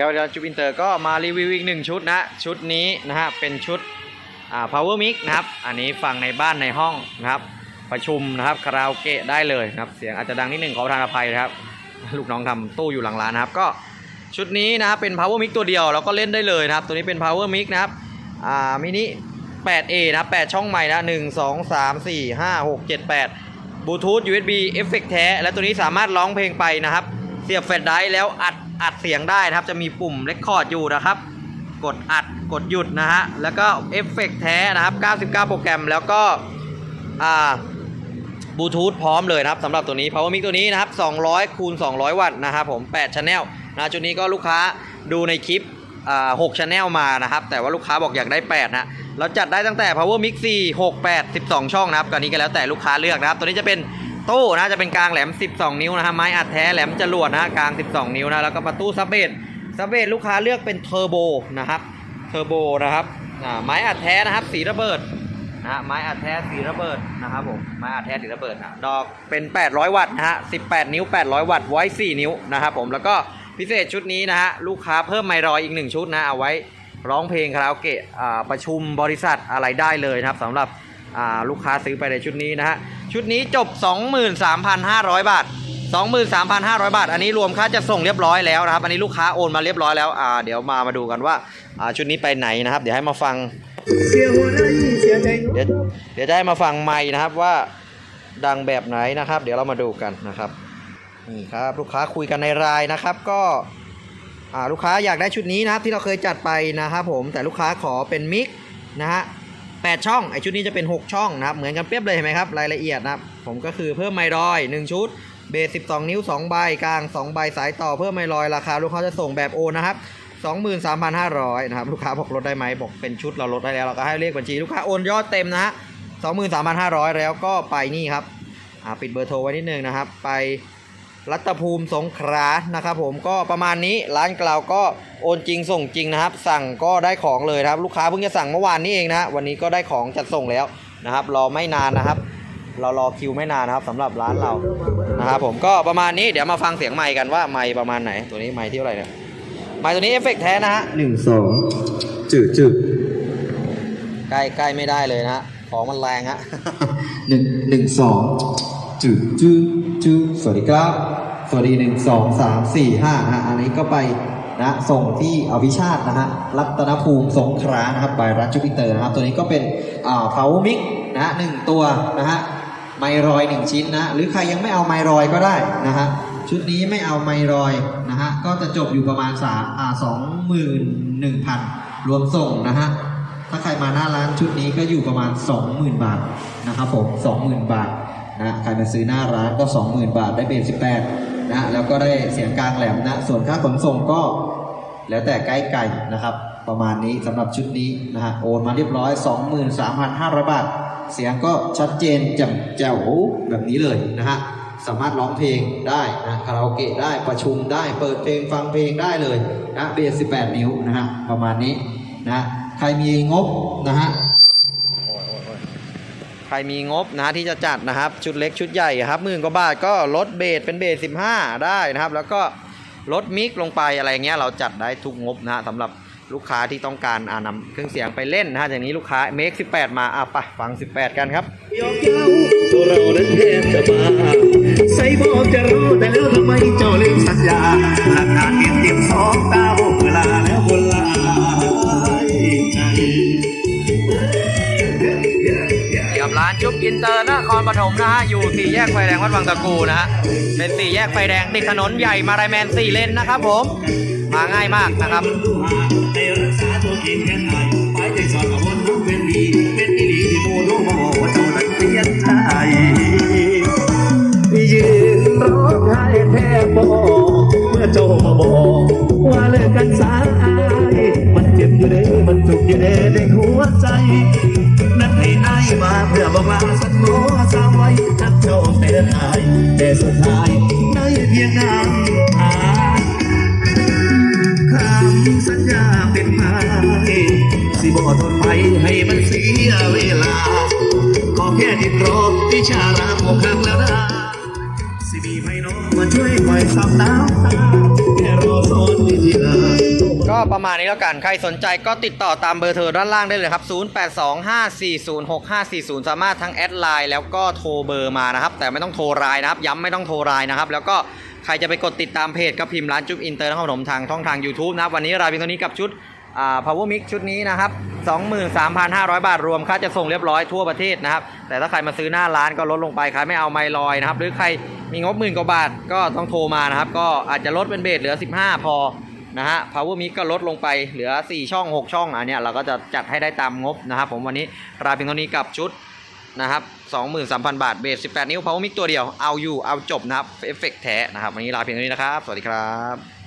ครับแล้วจุบอินเตอร์ก็มารีวิวอีกหนึ่งชุดนะ ชุดนี้นะฮะเป็นชุดอ่า power mix นะครับ อันนี้ฟังในบ้านในห้องนะครับ ประชุมนะครับคาราโอเกะได้เลยนะครับ เสียงอาจจะดังนิดหนึ่งขอประทานอภัยนะครับ ลูกน้องทำตู้อยู่หลังร้านนะครับ ก็ชุดนี้นะครับเป็น power mix ตัวเดียวแล้วก็เล่นได้เลยนะครับ ตัวนี้เป็น power mix นะครับอ่ามินิ 8A นะครับ8ช่องใหม่นะ1 2 3 4 5 6 7 8บลูทูธ USB เอฟเฟกแท้และตัวนี้สามารถร้องเพลงไปนะครับ เสียบแฟลชไดร์แล้วอัดอัดเสียงได้นะครับ จะมีปุ่มเรคคอร์ดอยู่นะครับ กดอัดกดหยุดนะฮะ แล้วก็เอฟเฟกแท้นะครับ 99 โปรแกรมแล้วก็อ่าบลูทูธพร้อมเลยนะครับสำหรับตัวนี้ Power Mic ตัวนี้นะครับ 200 คูณ 200 วัตต์นะครับผม8 Channel นะจุดนี้ก็ลูกค้าดูในคลิปอ่า6 Channel มานะครับ แต่ว่าลูกค้าบอกอยากได้8นะเราจัดได้ตั้งแต่ Power Mic 4 6 8 12 ช่องนะครับตอนนี้ก็แล้วแต่ลูกค้าเลือกนะครับ ตัวนี้จะเป็น ตู้นะจะเป็นกลางแหลม 12 นิ้วนะฮะไม้อัดแท้แหลมจรวดนะฮะกลาง 12 นิ้วนะแล้วก็ประตูซับเบสซับเบสลูกค้าเลือกเป็นเทอร์โบนะครับเทอร์โบนะครับไม้อัดแท้นะครับสีระเบิดนะฮะไม้อัดแท้สีระเบิดนะครับผมไม้อัดแท้สีระเบิดนะดอกเป็น 800 วัตต์นะฮะ18 นิ้ว 800 วัตต์ไว้ 4 นิ้วนะครับผมแล้วก็พิเศษชุดนี้นะฮะลูกค้าเพิ่มไมค์รอยอีก 1 ชุดนะเอาไว้ร้องเพลงคาราโอเกะประชุมบริษัทอะไรได้เลยนะครับสำหรับ ลูกค้าซื้อไปในชุดนี้นะฮะ ชุดนี้จบ 23,500 บาท 23,500 บาท อันนี้รวมค่าจะส่งเรียบร้อยแล้วนะครับ อันนี้ลูกค้าโอนมาเรียบร้อยแล้วอ่าเดี๋ยวมามาดูกันว่าอ่าชุดนี้ไปไหนนะครับ เดี๋ยวให้มาฟัง เดี๋ยวเดี๋ยวจะให้มาฟังไม้นะครับว่าดังแบบไหนนะครับ เดี๋ยวเรามาดูกันนะครับนี่ครับลูกค้าคุยกันในรายนะครับ ก็อ่าลูกค้าอยากได้ชุดนี้นะครับที่เราเคยจัดไปนะครับผมแต่ลูกค้าขอเป็นมิกนะฮะ แปดช่องไอชุดนี้จะเป็น 6 ช่องนะครับเหมือนกันเปียบเลยเห็นไหมครับรายละเอียดนะครับผมก็คือเพิ่มไมรอย 1 ชุดเบส12 นิ้ว 2 ใบกลาง 2 ใบสายต่อเพิ่มไมรอยราคาลูกค้าจะส่งแบบโอนนะครับ23,500นะครับลูกค้าบอกลดได้ไหมบอกเป็นชุดเราลดได้แล้วเราก็ให้เลขบัญชีลูกค้าโอนยอดเต็มนะฮะ23,500 แล้วก็ไปนี่ครับอ่าปิดเบอร์โทรไว้นิดนึงนะครับ ไป รัตภูมิสงขลานะครับผมก็ประมาณนี้ร้านเราก็โอนจริงส่งจริงนะครับ สั่งก็ได้ของเลยนะครับ ลูกค้าเพิ่งจะสั่งเมื่อวานนี้เองนะฮะวันนี้ก็ได้ของจัดส่งแล้วนะครับ รอไม่นานนะครับ เรารอคิวไม่นานนะครับสำหรับร้านเรานะครับผมก็ประมาณนี้เดี๋ยวมาฟังเสียงไมค์กันว่าไมค์ประมาณไหน ตัวนี้ไมค์ที่เท่าไหร่เนี่ยไมค์ตัวนี้เอฟเฟกต์แท้นะฮะหนึ่งสองจืดจืดใกล้ใกล้ไม่ได้เลยนะฮะของมันแรงฮะหนึ่งหนึ่งสอง จืดจืดจืดสวัสดีครับ สวัสดีหนึ่งสองสามสี่ห้านะฮะอันนี้ก็ไปนะส่งที่อภิชาตนะฮะรัตนภูมิสงขลานะครับไปรัชจุปิเตอร์นะครับ ตัวนี้ก็เป็นอ่า power mix นะฮะหนึ่งตัวนะฮะไมรอยหนึ่งชิ้นนะ หรือใครยังไม่เอาไมรอยก็ได้นะฮะชุดนี้ไม่เอาไมรอยนะฮะก็จะจบอยู่ประมาณสามอ่าสองหมื่นหนึ่งพันรวมส่งนะฮะถ้าใครมาหน้าร้านชุดนี้ก็อยู่ประมาณ 20,000 บาทนะครับผม 20,000 บาท นะใครมาซื้อหน้าร้านก็ 20,000 บาทได้เบส18นะแล้วก็ได้เสียงกลางแหลมนะส่วนค่าขนส่งก็ แล้วแต่ใกล้ไก่นะครับ ประมาณนี้สำหรับชุดนี้นะฮะโอนมาเรียบร้อย 23,500 บาท เสียงก็ชัดเจนแจ่มแจ๋วแบบนี้เลยนะฮะสามารถร้องเพลงได้นะคาราโอเกะได้ประชุมได้เปิดเพลงฟังเพลงได้เลยนะเบส18 นิ้วนะฮะประมาณนี้นะใครมีงบนะฮะ รมีงบนะฮะที่จะจัดนะครับ ชุดเล็กชุดใหญ่ครับหมื่นกว่าบาทก็ลดเบสเป็นเบส15 ได้นะครับ แล้วก็ลดมิกลงไปอะไรเงี้ยเราจัดได้ทุกงบนะฮะสำหรับลูกค้าที่ต้องการอานำเครื่องเสียงไปเล่นนะฮะอย่างนี้ลูกค้าเมก18 มาอะไปฟัง 18 กันครับยกเย้าตัวเรานั้นแทบจะบ้าใส่บอกจะรอแต่แล้วทำไมเจ้าลืมสัญญา นมนะฮะอยู่สี่แยกไฟแดงวัดวังตะกูนะฮะเป็นสี่แยกไฟแดงติดถนนใหญ่มาลายแมนสี่เลนนะครับผมมาง่ายมากนะครับยืนร้องไห้แทบบอกเมื่อเจ้ามาบอกว่าเลิกกันสายมันเจ็บอยู่ในมันจุกอยู่ในในหั วใจ นั้นให้อายมาเพื่อบอกลาสักโน้สาวไว้ทักเจ้าเป็นอายแต่สุดท้ายได้เพียงน้ำตาคำสัญญาเป็นไม้สิบอทนไปให้มันเสียเวลา ขอแค่ดินรอวิชาลามอกหักแล้วนะสิมีไพ่น้องมาช่วยคอยซับน้ำตา ประมาณนี้แล้วกัน ใครสนใจก็ติดต่อตามเบอร์โทรด้านล่างได้เลยครับ 0825406540 สามารถทั้งแอดไลน์แล้วก็โทรเบอร์มานะครับ แต่ไม่ต้องโทรรายนะครับ ย้ำไม่ต้องโทรรายนะครับ แล้วก็ใครจะไปกดติดตามเพจก็พิมพ์ร้านจุ๊บอินเตอร์นครปฐมทางช่องทาง YouTube นะครับ วันนี้รายเป็นตัวนี้กับชุดอ่า power mix ชุดนี้นะครับ 23,500 บาทรวมค่าจะส่งเรียบร้อยทั่วประเทศนะครับ แต่ถ้าใครมาซื้อหน้าร้านก็ลดลงไปใครไม่เอาไมลอยนะครับ หรือใครมีงบหมื่นกว่าบาทก็ต้องโทรมานะครับ ก็อาจจะลดเป็นเบสเหลือ 15 พอ นะฮะ power mix ก็ลดลงไปเหลือ 4 ช่อง 6 ช่องอันเนี้ยเราก็จะจัดให้ได้ตามงบนะครับผมวันนี้ราเพียงเท่านี้กับชุดนะครับ23,000 บาทเบส18 นิ้ว power mix ตัวเดียวเอาอยู่เอาจบนะครับเอฟเฟกต์แท้นะครับวันนี้ลาเพียงเท่านี้นะครับ สวัสดีครับ